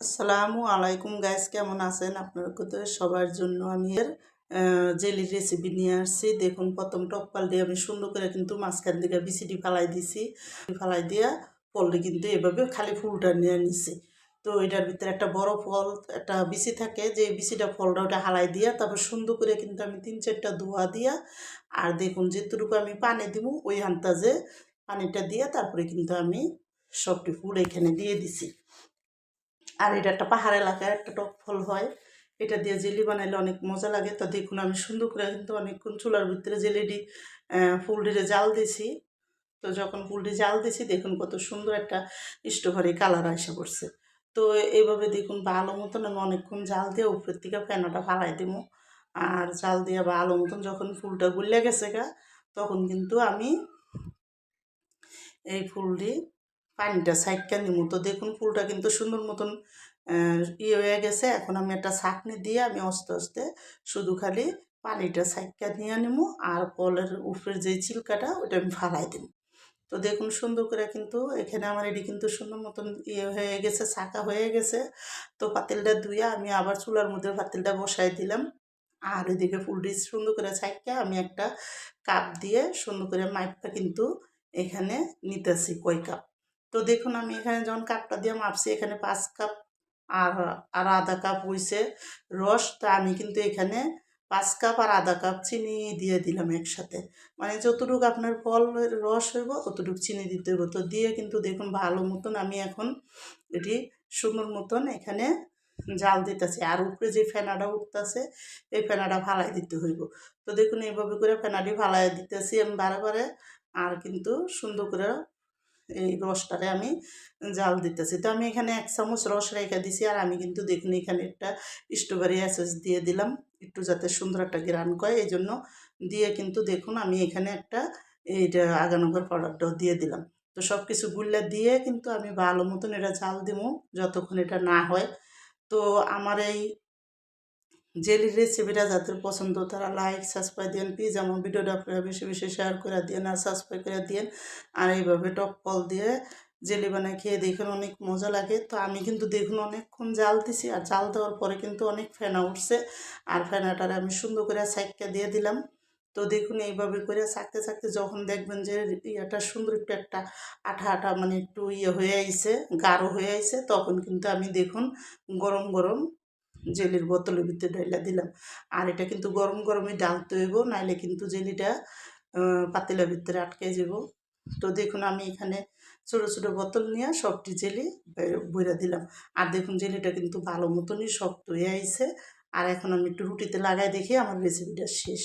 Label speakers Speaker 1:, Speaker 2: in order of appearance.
Speaker 1: আসসালামু আলাইকুম গাইস কেমন আছেন? আপনার কোথায় সবার জন্য আমি এর জেলির রেসিপি নিয়ে আসছি। দেখুন, প্রথম টকপাল দিয়ে আমি সুন্দর করে কিন্তু মাঝখান থেকে বিসিডি ফালাই দিছি। ফালাই দিয়া ফলটি কিন্তু এভাবে খালি ফুলটা নিয়ে নিছি। তো এটার ভিতরে একটা বড় ফল, একটা বিসি থাকে, যে বিসিটা ফলটা ওটা হালাই দিয়া তারপর সুন্দর করে কিন্তু আমি তিন চারটা ধোয়া দিয়া, আর দেখুন যেটুকু আমি পানি দিব, ওই আন্তাজে পানিটা দিয়া তারপরে কিন্তু আমি সবটি ফুল এখানে দিয়ে দিছি। আর এটা একটা পাহাড় এলাকায় একটা টক ফল হয়। এটা দিয়ে জেলি বানাইলে অনেক মজা লাগে। তো দেখুন, আমি সুন্দর করে কিন্তু অনেকক্ষণ চুলার ভিতরে জেলিটি ফুলটিরে জাল দিছি তো যখন ফুলটি জাল দিছি দেখুন কত সুন্দর একটা স্টোভারি কালার আসে পড়ছে। তো এইভাবে দেখুন, ভালো মতন আমি অনেকক্ষণ জাল দিয়ে উপরের থেকে ফেনাটা ফালাই দিব। আর জাল দিয়ে ভালো মতন যখন ফুলটা গুলে গেছে গা, তখন কিন্তু আমি এই ফুলটি পানিটা সাইডটা নিমু। তো দেখুন ফুলটা কিন্তু সুন্দর মতন ইয়ে হয়ে গেছে। এখন আমি একটা ছাঁকনি দিয়ে আমি আস্তে আস্তে শুধু খালি পানিটা সাইডটা নিয়ে নিমু আর কলের উপরের যে চিলকাটা ওটা আমি ফালাই দিব তো দেখুন সুন্দর করে কিন্তু এখানে আমার এটি কিন্তু সুন্দর মতন ইয়ে হয়ে গেছে ছাঁকা হয়ে গেছে। তো পাতিলটা ধুয়ে আমি আবার চুলার মধ্যে পাতিলটা বসাই দিলাম। আর এদিকে ফুলটি সুন্দর করে ছাইকা আমি একটা কাপ দিয়ে সুন্দর করে মাইপটা কিন্তু এখানে নিতেছি কই কাপ তো দেখুন আমি এখানে যখন কাপটা দিয়ে মাপছি, এখানে পাঁচ কাপ আর আর আধা কাপ হয়েছে রস। তা আমি কিন্তু এখানে পাঁচ কাপ আর আধা কাপ চিনি দিয়ে দিলাম একসাথে। মানে যতটুকু আপনার ফলের রস হইব অতটুকু চিনি দিতে হইব। তো দিয়ে কিন্তু দেখুন ভালো মতন আমি এখন এটি সুন্দর মতন এখানে জাল দিতেছি। আর উপরে যে ফেনাটা উঠতেছে, এই ফেনাটা ফালাই দিতে হইব। তো দেখুন এইভাবে করে ফেনাটি ফালাই দিতেছি আমি বারে বারে। আর কিন্তু সুন্দর করে এই রসটারে আমি জাল দিতেছি। তো আমি এখানে এক চামচ রস রেখে দিছি আর আমি কিন্তু দেখুন এখানে একটা স্ট্রবেরি অ্যাসেস দিয়ে দিলাম, একটু যাতে সুন্দর একটা গ্রান করে। এই জন্য দিয়ে কিন্তু দেখুন আমি এখানে একটা এইটা আগানগর পাউডারটাও দিয়ে দিলাম। তো সব কিছু গুল্লা দিয়ে কিন্তু আমি ভালো মতন এটা জাল দিব, যতক্ষণ এটা না হয়। তো আমার এই জেলির রেসিপিটা যাদের পছন্দ, তারা লাইক সাবস্ক্রাইব দিন প্লিজ আমার ভিডিওটা আপনারা বেশি বেশি শেয়ার করে দিন আর সাবস্ক্রাইব করে দিন আর এইভাবে টক ফল দিয়ে জেলি বানায় খেয়ে দেখুন অনেক মজা লাগে। তো আমি কিন্তু দেখুন অনেকক্ষণ জাল দিছি আর জাল দেওয়ার পরে কিন্তু অনেক ফেনা উঠছে। আর ফেনাটারে আমি সুন্দর করে সাইডটা দিয়ে দিলাম। তো দেখুন এইভাবে করে চাকতে চাকতে যখন দেখবেন যে ইয়েটা সুন্দর একটু একটা আঠা আঠা মানে একটু ইয়ে হয়ে আইছে, গাঢ় হয়ে আইছে, তখন কিন্তু আমি দেখুন গরম গরম জেলির বোতলের ভিতরে ঢাইলা দিলাম। আর এটা কিন্তু গরম গরমই ডালতে হইব, নাইলে কিন্তু জেলিটা পাতিলার ভিতরে আটকে যাব তো দেখুন আমি এখানে ছোটো ছোটো বোতল নিয়ে সবটি জেলি বইরা দিলাম। আর দেখুন জেলিটা কিন্তু ভালো মতনই শক্ত হয়ে আইছে। আর এখন আমি একটু রুটিতে লাগাই দেখি আমার রেসিপিটা শেষ।